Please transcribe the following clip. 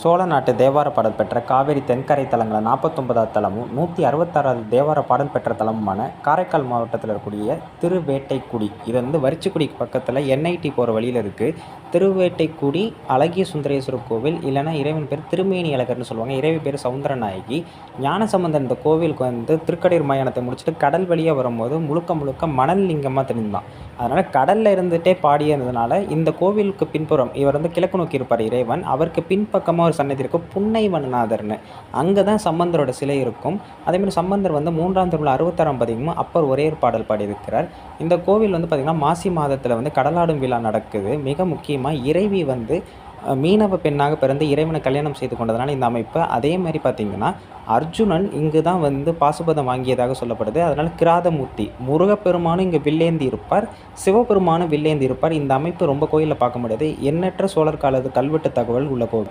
சோழ நாட்டு தேவார பாடல் பெற்ற காவிரி தென்கரை தலங்களில் நாற்பத்தொன்பதாவது தலமும் நூற்றி அறுபத்தாறாவது தேவார பாடல் பெற்ற தலமுமான காரைக்கால் மாவட்டத்தில் இருக்கக்கூடிய திருவேட்டைக்குடி. இது வந்து வரிச்சிக்குடிக்கு பக்கத்தில் என்ஐடி போகிற வழியில் இருக்குது திருவேட்டைக்குடி அழகிய சுந்தரேஸ்வரர் கோவில் இல்லைன்னா இறைவன் பேர் திருமேனி அழகர்னு சொல்லுவாங்க. இறைவி பேர் சவுந்தரநாயகி. ஞானசம்பந்தன் இந்த கோவிலுக்கு வந்து திருக்கடீர் மயானத்தை முடிச்சுட்டு கடல் வழியாக வரும்போது முழுக்க முழுக்க மணல் லிங்கமாக தெரிந்தான். அதனால் கடலில் இருந்துகிட்டே பாடியிருந்ததுனால இந்த கோவிலுக்கு பின்புறம் இவர் வந்து கிழக்கு நோக்கி இருப்பார் இறைவன். அவருக்கு பின்பக்கமாக ஒரு சன்னதி இருக்கும் புன்னைவனநாதர்னு. அங்கே தான் சம்பந்தரோட சிலை இருக்கும். அதேமாதிரி சம்பந்தர் வந்து மூன்றாம் திருவிழா அறுபத்தாறாம் பதிகமும் அப்பர் ஒரே ஒரு பாடல் பாடியிருக்கிறார். இந்த கோவில் வந்து பார்த்திங்கன்னா மாசி மாதத்தில் வந்து கடலாடும் விழா நடக்குது. மிக முக்கியமாக இறைவி வந்து மீனவ பெண்ணாக பிறந்து இறைவனை கல்யாணம் செய்து கொண்டதனால் இந்த அமைப்பு. அதே மாதிரி பார்த்திங்கன்னா அர்ஜுனன் இங்கு தான் வந்து பாசுபதம் வாங்கியதாக சொல்லப்படுது. அதனால் கிராதமூர்த்தி முருகப்பெருமானும் இங்கே வில்லேந்தி இருப்பார். சிவபெருமானும் வில்லேந்தி இருப்பார். இந்த அமைப்பு ரொம்ப கோயிலில் பார்க்க முடியாது. எண்ணற்ற சோழர் காலத்து கல்வெட்டு தகவல் உள்ள கோவில்.